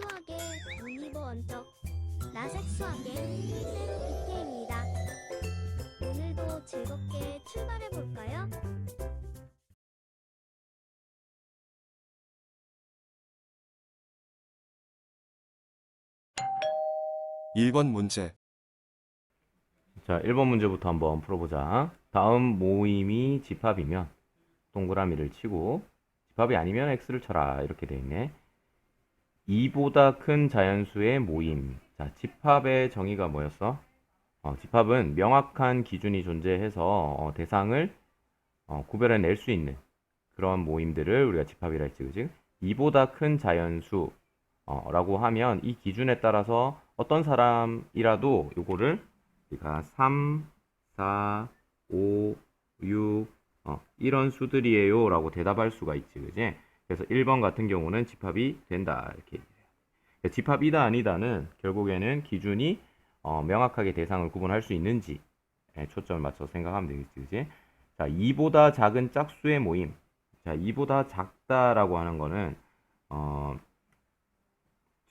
수학의 올리버 원적 나색 수학의 세로 BK입니다. 오늘도 즐겁게 출발해 볼까요? 1번 문제. 자, 1번 문제부터 한번 풀어보자. 다음 모임이 집합이면 동그라미를 치고 집합이 아니면 x를 쳐라 이렇게 돼 있네. 2보다 큰 자연수의 모임. 자, 집합의 정의가 뭐였어? 어, 집합은 명확한 기준이 존재해서 어, 대상을 어, 구별해낼 수 있는 그런 모임들을 우리가 집합이라 했지, 그지? 2보다 큰 자연수 어, 라고 하면 이 기준에 따라서 어떤 사람이라도 요거를 우리가 3, 4, 5, 6 어, 이런 수들이에요 라고 대답할 수가 있지 그지? 그래서 1번 같은 경우는 집합이 된다 이렇게 얘기해요. 그러니까 집합이다 아니다는 결국에는 기준이 어, 명확하게 대상을 구분할 수 있는지 에 초점을 맞춰서 생각하면 되겠지 그지? 자 2보다 작은 짝수의 모임 자 2보다 작다라고 하는 거는 어,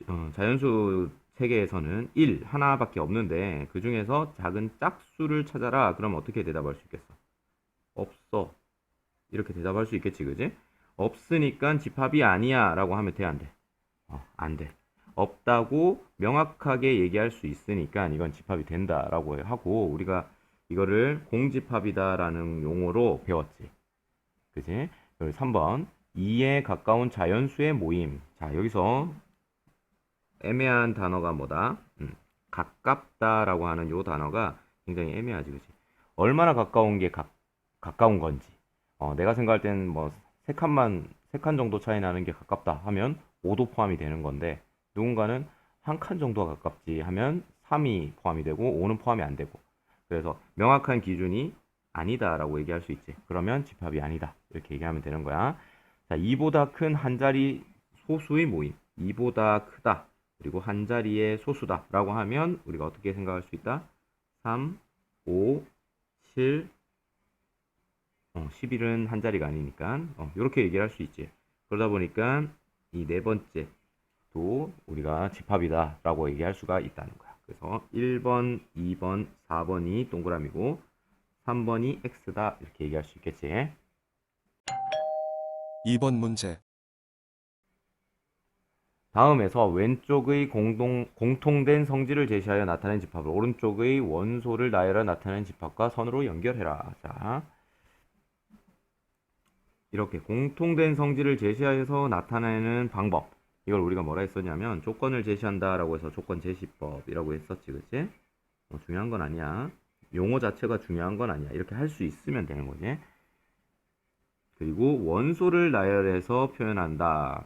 어, 자연수 세계에서는 1 하나밖에 없는데 그 중에서 작은 짝수를 찾아라. 그럼 어떻게 대답할 수 있겠어? 없어. 이렇게 대답할 수 있겠지, 그지? 없으니까 집합이 아니야 라고 하면 돼, 안 돼? 어, 안 돼. 없다고 명확하게 얘기할 수 있으니까 이건 집합이 된다 라고 하고 우리가 이거를 공집합이다 라는 용어로 배웠지. 그지? 그리고 3번 2에 가까운 자연수의 모임. 자, 여기서 애매한 단어가 뭐다? 음, 가깝다라고 하는 요 단어가 굉장히 애매하지, 그치? 얼마나 가까운 게 가, 가까운 건지. 어, 내가 생각할 때는 뭐, 세 칸만, 세 칸 정도 차이 나는 게 가깝다 하면 5도 포함이 되는 건데, 누군가는 한 칸 정도가 가깝지 하면 3이 포함이 되고 5는 포함이 안 되고. 그래서 명확한 기준이 아니다라고 얘기할 수 있지. 그러면 집합이 아니다. 이렇게 얘기하면 되는 거야. 자, 2보다 큰 한 자리 소수의 모임. 2보다 크다. 그리고 한 자리의 소수다 라고 하면 우리가 어떻게 생각할 수 있다? 3, 5, 7, 어, 11은 한 자리가 아니니까 어, 이렇게 얘기를 할 수 있지 그러다 보니까 이 네 번째 도 우리가 집합이다 라고 얘기할 수가 있다는 거야 그래서 1번, 2번, 4번이 동그라미고 3번이 x다 이렇게 얘기할 수 있겠지 2번 문제. 다음에서 왼쪽의 공동, 공통된 성질을 제시하여 나타낸 집합을 오른쪽의 원소를 나열하여 나타낸 집합과 선으로 연결해라. 자, 이렇게 공통된 성질을 제시하여서 나타내는 방법. 이걸 우리가 뭐라 했었냐면 조건을 제시한다라고 해서 조건 제시법이라고 했었지, 그치? 뭐 중요한 건 아니야. 용어 자체가 중요한 건 아니야. 이렇게 할 수 있으면 되는 거지. 그리고 원소를 나열해서 표현한다.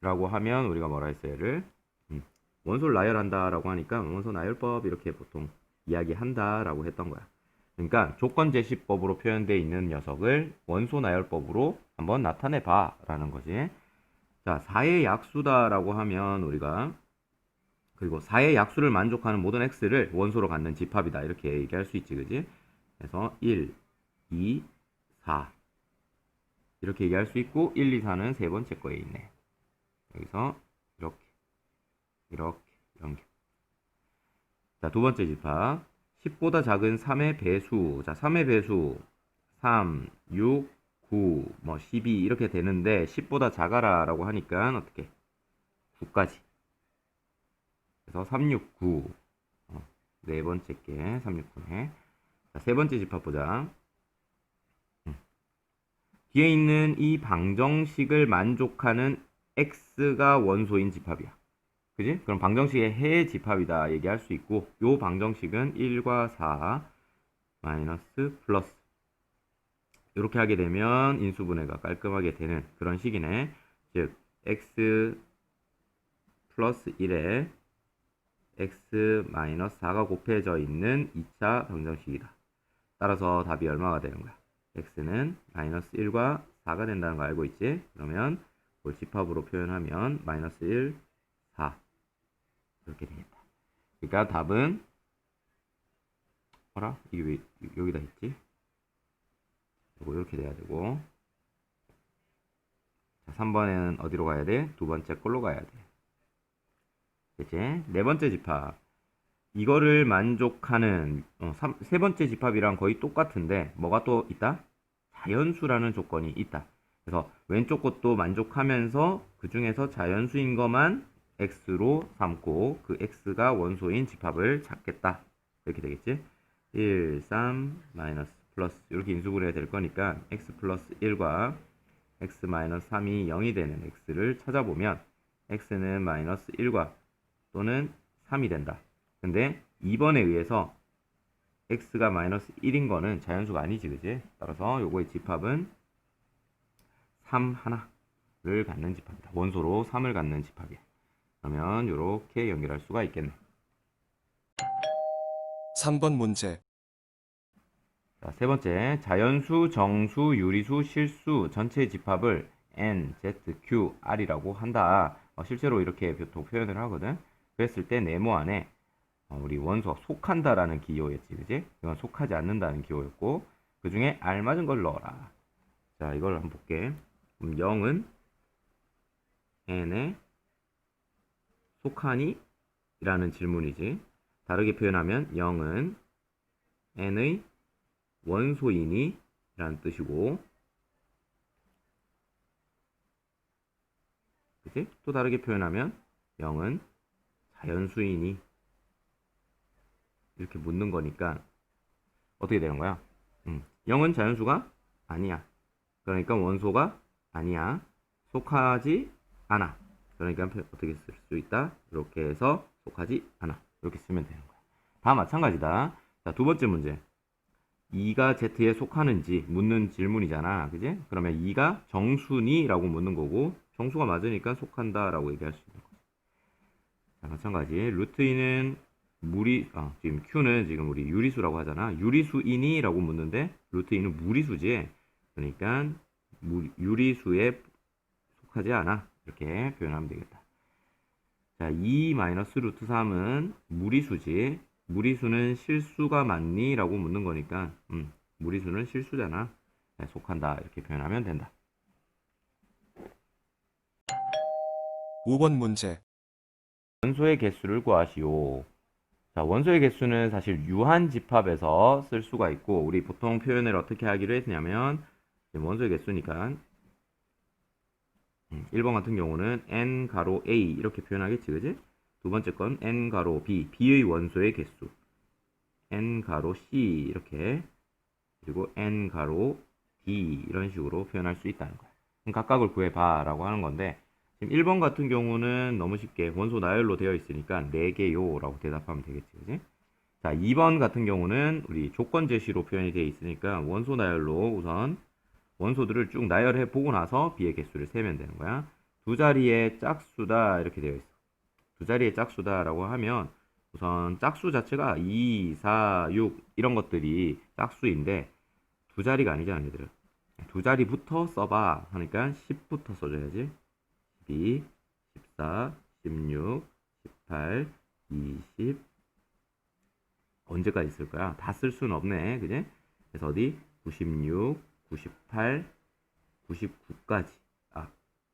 라고 하면 우리가 뭐라 했어요? 얘를 음, 원소를 나열한다 라고 하니까 원소 나열법 이렇게 보통 이야기한다 라고 했던 거야. 그러니까 조건 제시법으로 표현되어 있는 녀석을 원소 나열법으로 한번 나타내 봐 라는 거지. 자, 4의 약수다 라고 하면 우리가 그리고 4의 약수를 만족하는 모든 x를 원소로 갖는 집합이다 이렇게 얘기할 수 있지 그지? 그래서 1, 2, 4 이렇게 얘기할 수 있고 1, 2, 4는 세 번째 거에 있네. 여기서 이렇게 이렇게 연결 자 두 번째 집합 10보다 작은 3의 배수. 자 3의 배수. 3, 6, 9, 뭐 12 이렇게 되는데 10보다 작아라 라고 하니까 어떻게? 9까지. 그래서 3, 6, 9 어, 네 번째 게 3, 6, 9네. 자, 세 번째 집합 보자. 음. 뒤에 있는 이 방정식을 만족하는 x가 원소인 집합이야. 그지? 그럼 방정식의 해 집합이다 얘기할 수 있고 요 방정식은 1과 4 마이너스 플러스 이렇게 하게 되면 인수분해가 깔끔하게 되는 그런 식이네. 즉 x 플러스 1에 x 마이너스 4가 곱해져 있는 2차 방정식이다. 따라서 답이 얼마가 되는 거야? x는 마이너스 1과 4가 된다는 거 알고 있지? 그러면 집합으로 표현하면 마이너스 1, 4 이렇게 되겠다. 그러니까 답은 뭐라? 이게 왜 여기다 있지? 이거 이렇게 돼야 되고 자, 3번에는 어디로 가야 돼? 두 번째 걸로 가야 돼. 그치? 네 번째 집합. 이거를 만족하는 어, 삼- 세 번째 집합이랑 거의 똑같은데 뭐가 또 있다? 자연수라는 조건이 있다. 그래서 왼쪽 것도 만족하면서 그 중에서 자연수인 것만 x로 삼고 그 x가 원소인 집합을 찾겠다. 이렇게 되겠지? 1, 3, 마이너스, 플러스 이렇게 인수분해야 될 거니까 x 플러스 1과 x 마이너스 3이 0이 되는 x를 찾아보면 x는 마이너스 1과 또는 3이 된다. 근데 2번에 의해서 x가 마이너스 1인 거는 자연수가 아니지, 그지? 따라서 요거의 집합은 3 하나를 갖는 집합이다. 원소로 3을 갖는 집합이야. 그러면 요렇게 연결할 수가 있겠네. 3번 문제. 자, 세 번째, 자연수, 정수, 유리수, 실수 전체 집합을 n, z, q, r이라고 한다. 어, 실제로 이렇게 보통 표현을 하거든. 그랬을 때 네모 안에 어, 우리 원소가 속한다라는 기호였지, 그지? 이건 속하지 않는다는 기호였고, 그 중에 알맞은 걸 넣어라. 자, 이걸 한번 볼게. 그럼 0은 n에 속하니? 라는 질문이지. 다르게 표현하면 0은 n의 원소이니? 라는 뜻이고, 그치? 또 다르게 표현하면 0은 자연수이니? 이렇게 묻는 거니까 어떻게 되는 거야? 음, 0은 자연수가 아니야. 그러니까 원소가 아니야. 속하지 않아. 그러니까 표- 어떻게 쓸 수 있다? 이렇게 해서 속하지 않아. 이렇게 쓰면 되는 거야. 다 마찬가지다. 자, 두 번째 문제. 2가 Z에 속하는지 묻는 질문이잖아. 그지? 그러면 2가 정수니? 라고 묻는 거고, 정수가 맞으니까 속한다. 라고 얘기할 수 있는 거지. 자, 마찬가지. 루트 2는 무리, 아, 지금 Q는 지금 우리 유리수라고 하잖아. 유리수이니? 라고 묻는데, 루트 2는 무리수지. 그러니까, 무- 유리수에 속하지 않아. 이렇게 표현하면 되겠다. 자, 2 마이너스 루트 3은 무리수지. 무리수는 실수가 맞니? 라고 묻는 거니까, 음, 무리수는 실수잖아. 네, 속한다. 이렇게 표현하면 된다. 5번 문제. 원소의 개수를 구하시오. 자, 원소의 개수는 사실 유한 집합에서 쓸 수가 있고, 우리 보통 표현을 어떻게 하기로 했냐면, 원소의 개수니까, 음, 1번 같은 경우는 n 가로 a 이렇게 표현하겠지, 그지? 두 번째 건 n 가로 b, b의 원소의 개수. n 가로 c 이렇게, 그리고 n 가로 d 이런 식으로 표현할 수 있다는 거야. 각각을 구해봐 라고 하는 건데, 지금 1번 같은 경우는 너무 쉽게 원소 나열로 되어 있으니까 4개요 라고 대답하면 되겠지, 그지? 자, 2번 같은 경우는 우리 조건 제시로 표현이 되어 있으니까 원소 나열로 우선 원소들을 쭉 나열해 보고 나서 비의 개수를 세면 되는 거야. 두 자리의 짝수다 이렇게 되어 있어. 두 자리의 짝수다라고 하면 우선 짝수 자체가 2, 4, 6 이런 것들이 짝수인데 두 자리가 아니잖아, 얘들은. 두 자리부터 써봐 하니까 10부터 써줘야지. 12, 14, 16, 18, 20 언제까지 쓸 거야? 다 쓸 수는 없네, 그지? 그래서 어디? 96, 98, 99까지. 아,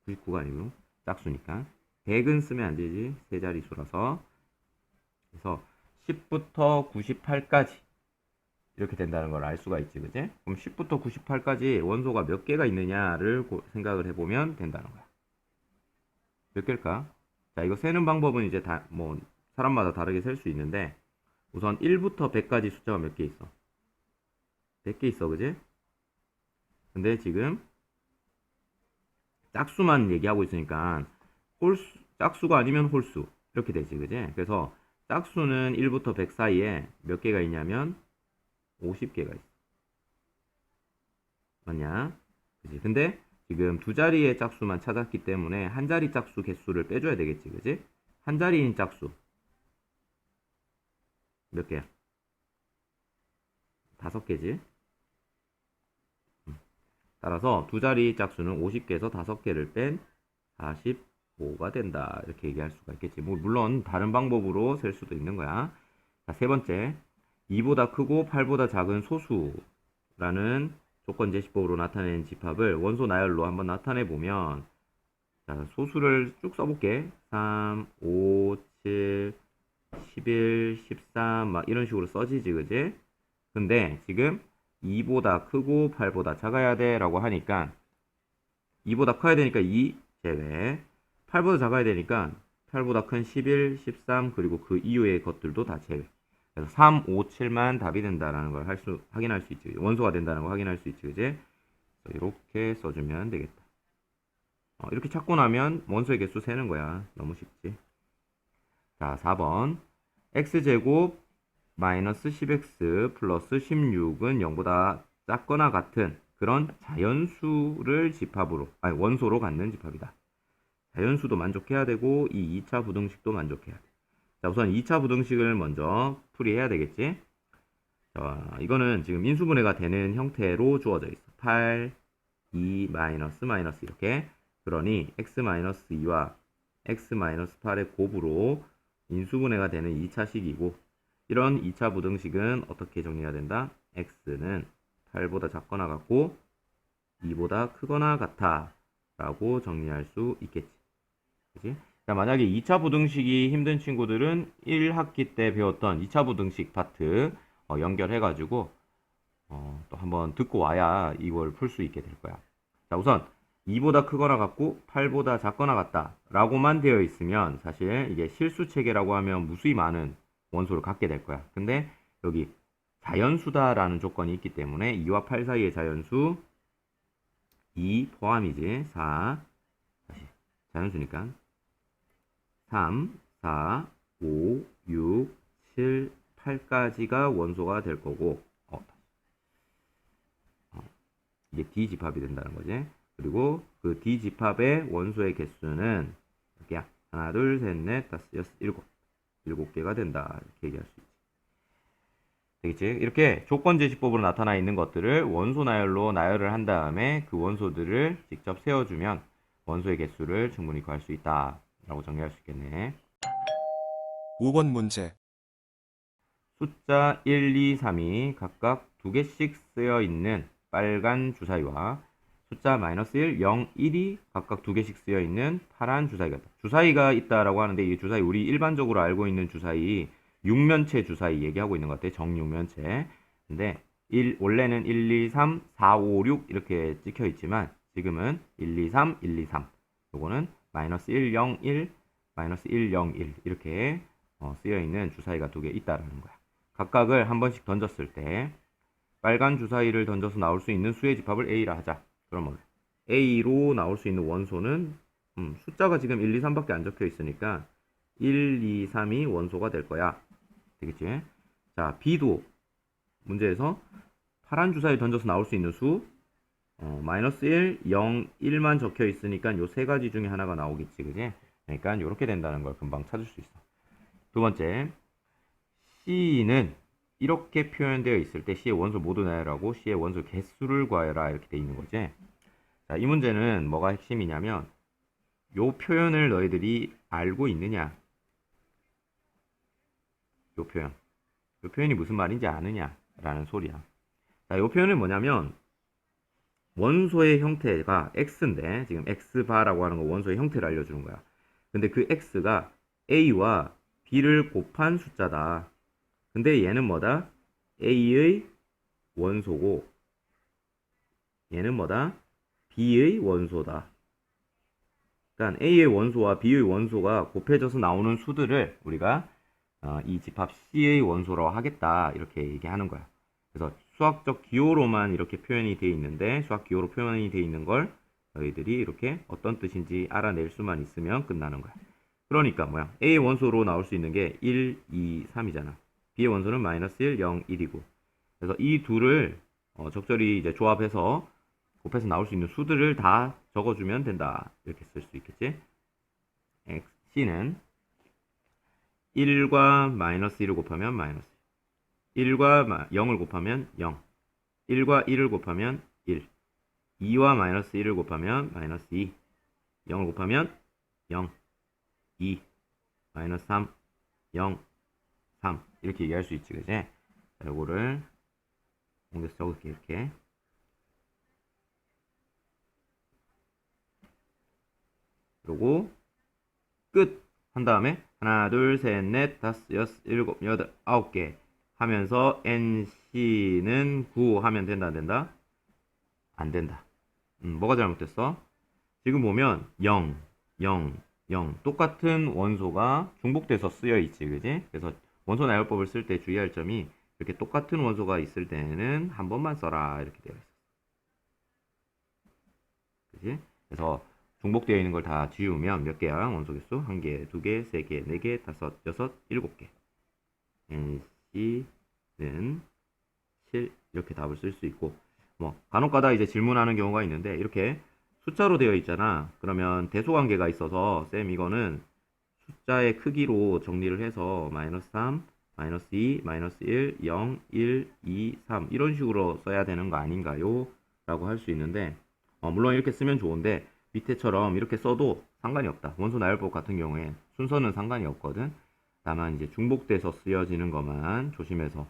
99가 아니고 짝수니까. 100은 쓰면 안 되지. 세 자리 수라서. 그래서 10부터 98까지 이렇게 된다는 걸 알 수가 있지, 그지? 그럼 10부터 98까지 원소가 몇 개가 있느냐를 고- 생각을 해보면 된다는 거야. 몇 개일까? 자, 이거 세는 방법은 이제 다, 뭐, 사람마다 다르게 셀 수 있는데, 우선 1부터 100까지 숫자가 몇 개 있어? 100개 있어, 그지? 근데 지금, 짝수만 얘기하고 있으니까, 홀수, 짝수가 아니면 홀수. 이렇게 되지, 그지? 그래서, 짝수는 1부터 100 사이에 몇 개가 있냐면, 50개가 있어. 맞냐? 그지? 근데, 지금 두 자리의 짝수만 찾았기 때문에 한 자리 짝수 개수를 빼줘야 되겠지, 그지? 한 자리인 짝수 몇 개야? 다섯 개지? 음. 따라서 두 자리 짝수는 50개에서 다섯 개를 뺀 45가 된다. 이렇게 얘기할 수가 있겠지. 뭐 물론 다른 방법으로 셀 수도 있는 거야. 자, 세 번째. 2보다 크고 8보다 작은 소수라는 조건 제시법으로 나타내는 집합을 원소 나열로 한번 나타내 보면 자, 소수를 쭉 써볼게. 3, 5, 7, 11, 13, 막 이런 식으로 써지지, 그지? 근데 지금 2보다 크고 8보다 작아야 돼 라고 하니까 2보다 커야 되니까 2 제외 8보다 작아야 되니까 8보다 큰 11, 13 그리고 그 이후의 것들도 다 제외. 그래서 3, 5, 7만 답이 된다라는 걸 할 수, 확인할 수 있지 원소가 된다는 걸 확인할 수 있지 그지? 이렇게 써주면 되겠다. 어, 이렇게 찾고 나면 원소의 개수 세는 거야. 너무 쉽지? 자 4번. X제곱 마이너스 10x 플러스 16은 0보다 작거나 같은 그런 자연수를 집합으로, 아니 원소로 갖는 집합이다. 자연수도 만족해야 되고 이 2차 부등식도 만족해야 돼. 자, 우선 2차 부등식을 먼저 풀이해야 되겠지? 자, 이거는 지금 인수분해가 되는 형태로 주어져 있어. 8, 2, 마이너스, 마이너스 이렇게. 그러니 x 마이너스 2와 x 마이너스 8의 곱으로 인수분해가 되는 2차식이고 이런 2차 부등식은 어떻게 정리해야 된다? x는 8보다 작거나 같고 2보다 크거나 같아 라고 정리할 수 있겠지. 그지? 자, 만약에 2차 부등식이 힘든 친구들은 1학기 때 배웠던 2차 부등식 파트 어, 연결해가지고 어, 또 한번 듣고 와야 이걸 풀 수 있게 될 거야. 자, 우선 2보다 크거나 같고 8보다 작거나 같다 라고만 되어 있으면 사실 이게 실수 체계라고 하면 무수히 많은 원소를 갖게 될 거야. 근데 여기 자연수다라는 조건이 있기 때문에 2와 8 사이의 자연수 2 포함이지. 4 다시 자연수니까 3, 4, 5, 6, 7, 8까지가 원소가 될 거고 어, 어, 이게 D 집합이 된다는 거지. 그리고 그 D 집합의 원소의 개수는 이렇게야. 하나, 둘, 셋, 넷, 다섯, 여섯, 일곱. 일곱 개가 된다. 이렇게 얘기할 수 있지. 되겠지? 이렇게 조건 제시법으로 나타나 있는 것들을 원소 나열로 나열을 한 다음에 그 원소들을 직접 세워주면 원소의 개수를 충분히 구할 수 있다. 라고 정리할 수 있겠네. 5번 문제. 숫자 1, 2, 3이 각각 두 개씩 쓰여 있는 빨간 주사위와 숫자 마이너스 1, 0, 1이 각각 두 개씩 쓰여 있는 파란 주사위가 있다. 주사위가 있다라고 하는데 이 주사위 우리 일반적으로 알고 있는 주사위 육면체 주사위 얘기하고 있는 것 같아. 정육면체. 근데 1, 원래는 1, 2, 3, 4, 5, 6 이렇게 찍혀 있지만 지금은 1, 2, 3, 1, 2, 3. 요거는 마이너스 1, 0, 1, 마이너스 1, 0, 1 이렇게 어, 쓰여 있는 주사위가 두 개 있다라는 거야. 각각을 한 번씩 던졌을 때 빨간 주사위를 던져서 나올 수 있는 수의 집합을 A라 하자. 그러면 A로 나올 수 있는 원소는 음, 숫자가 지금 1, 2, 3밖에 안 적혀 있으니까 1, 2, 3이 원소가 될 거야. 되겠지? 자, B도 문제에서 파란 주사위 던져서 나올 수 있는 수 어, 마이너스 1, 0, 1만 적혀 있으니까 요 세 가지 중에 하나가 나오겠지, 그지? 그러니까 이렇게 된다는 걸 금방 찾을 수 있어. 두 번째, C는 이렇게 표현되어 있을 때 C의 원소 모두 나열하고 C의 원소 개수를 구하여라 이렇게 돼 있는 거지. 자, 이 문제는 뭐가 핵심이냐면 요 표현을 너희들이 알고 있느냐? 요 표현. 요 표현이 무슨 말인지 아느냐라는 소리야. 자, 요 표현은 뭐냐면 원소의 형태가 x인데 지금 x바라고 하는 거 원소의 형태를 알려주는 거야. 근데 그 x가 a와 b를 곱한 숫자다. 근데 얘는 뭐다? a의 원소고 얘는 뭐다? b의 원소다. 그러니까 a의 원소와 b의 원소가 곱해져서 나오는 수들을 우리가 어, 이 집합 c의 원소로 하겠다 이렇게 얘기하는 거야. 그래서 수학적 기호로만 이렇게 표현이 되어 있는데 수학 기호로 표현이 되어 있는 걸 너희들이 이렇게 어떤 뜻인지 알아낼 수만 있으면 끝나는 거야. 그러니까 뭐야? A의 원소로 나올 수 있는 게 1, 2, 3이잖아. B의 원소는 마이너스 1, 0, 1이고. 그래서 이 둘을 어, 적절히 이제 조합해서 곱해서 나올 수 있는 수들을 다 적어주면 된다. 이렇게 쓸 수 있겠지? X, C는 1과 마이너스 1을 곱하면 마이너스 1과 0을 곱하면 0 1과 1을 곱하면 1 2와 마이너스 1을 곱하면 마이너스 2 0을 곱하면 0 2 마이너스 3 0 3 이렇게 얘기할 수 있지 그지? 자, 요거를 공개서 적을게 이렇게 요거 끝 한 다음에 하나, 둘, 셋, 넷, 다섯, 여섯, 일곱, 여덟, 아홉 개 하면서 NC는 9 하면 된다, 안 된다? 안 된다. 음, 뭐가 잘못됐어? 지금 보면 0, 0, 0 똑같은 원소가 중복돼서 쓰여 있지, 그지? 그래서 원소 나열법을 쓸 때 주의할 점이 이렇게 똑같은 원소가 있을 때는 한 번만 써라 이렇게 되어 있어. 그지? 그래서 중복되어 있는 걸 다 지우면 몇 개야? 원소 개수? 한 개, 두 개, 세 개, 네 개, 다섯, 여섯, 일곱 개. NC는 7 이렇게 답을 쓸 수 있고 뭐 간혹가다 이제 질문하는 경우가 있는데 이렇게 숫자로 되어 있잖아. 그러면 대소관계가 있어서 쌤 이거는 숫자의 크기로 정리를 해서 마이너스 3, 마이너스 2, 마이너스 1, 0, 1, 2, 3 이런 식으로 써야 되는 거 아닌가요? 라고 할 수 있는데 어, 물론 이렇게 쓰면 좋은데 밑에처럼 이렇게 써도 상관이 없다. 원소 나열법 같은 경우에 순서는 상관이 없거든. 다만 이제 중복돼서 쓰여지는 것만 조심해서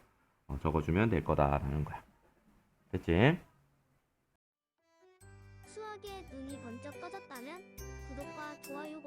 어, 적어주면 될 거다라는 거야. 됐지? 수학에 눈이 번쩍 떠졌다면 구독과 좋아요